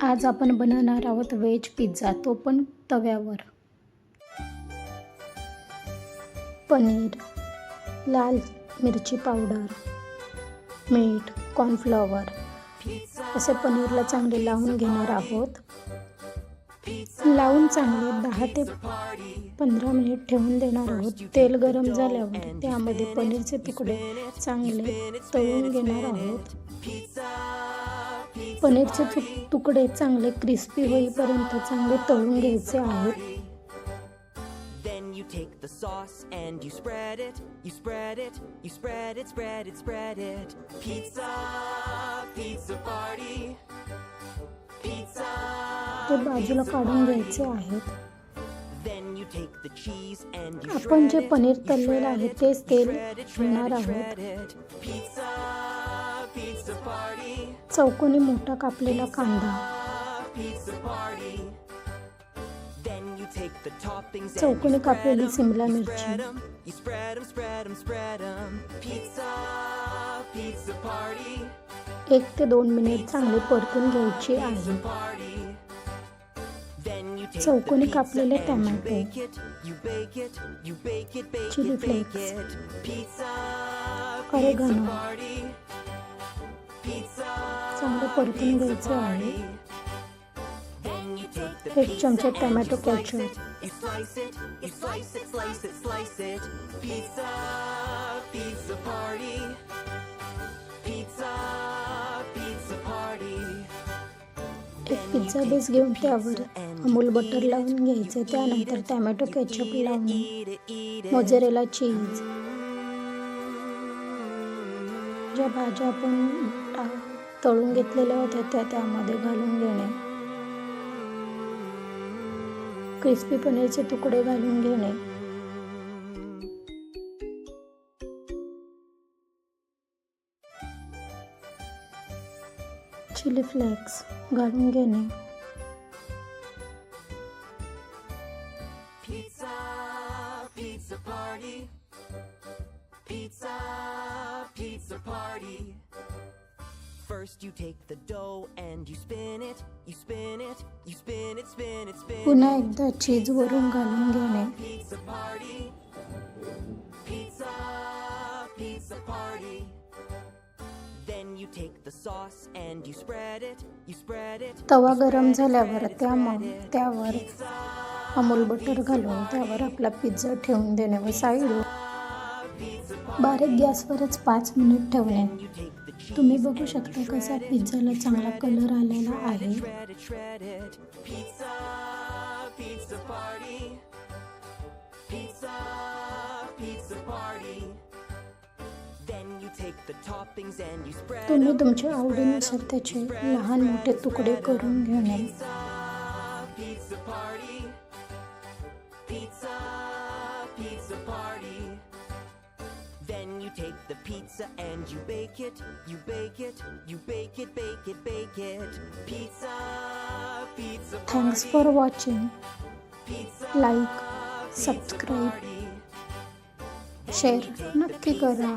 आज आपण बनवणार आहोत व्हेज पिझ्झा तो पण तव्यावर. पनीर लाल मिरची पावडर मीठ कॉर्नफ्लॉवर असे पनीरला चांगले लावून घेणार आहोत. लावून चांगले दहा ते पंधरा मिनिट ठेवून देणार आहोत. तेल गरम झाल्यावर त्यामध्ये पनीरचे तुकडे चांगले तळून घेणार आहोत. पनीरचे तु तुकडे चांगले क्रिस्पी होईपर्यंत चांगले तळून घ्यायचे आहेत you take the sauce and you spread it, you spread it, you spread it, spread it, spread it. Pizza, pizza party. Pizza. ते बाजूला काढून घ्यायचे आहेत आपण जे पनीर तळलेलं आहे तेच तेल घेणार आहोत चौकोनी मोठा कापलेला कांदा चौकोनी कापलेली सिमला मिरची. एक ते दोन मिनिट चांगले परतून घ्यायचे आहे चौकोनी कापलेले टोमॅटो. bake it, you चांगलं परतून घ्यायचं आहे एक चमचा टमॅटो एक पिझ्झा बेस घेऊन त्यावर अमूल बटर लावून घ्यायचं त्यानंतर टॅमॅटो केचप लावणे मोझरेला चीज ज्या भाज्या आपण तळून घेतलेल्या होत्या त्या त्यामध्ये घालून घेणे. क्रिस्पी पनीरचे तुकडे घालून घेणे. चिली फ्लेक्स घालून घेणे. Pizza, pizza party. First you take the dough and you spin it, you spin it, you spin it, spin it, spin पुन्हा it. एकदा चीज वरून घालून घेणे Pizza party. Pizza, pizza party. Then you take the sauce and you spread it, you spread it. तवा गरम झाल्यावर त्यामग त्यावर Amul butter घालून त्यावर आपला पिझ्झा ठेवून देणे व साईड बारीक गॅसवरच पाच मिनिट ठेवणे तुम्ही बघू शकता कसा पिझ्झाला चांगला कलर आलेला आहे तुम्ही तुमच्या आवडीनुसार त्याचे लहान मोठे तुकडे करून घेणे Pizza party. Pizza, pizza party. Then you take the pizza and you bake it, you bake it, you bake it, bake it, bake it. Pizza, pizza thanks party. For watching Pizza, like subscribe party. Share नक्की करा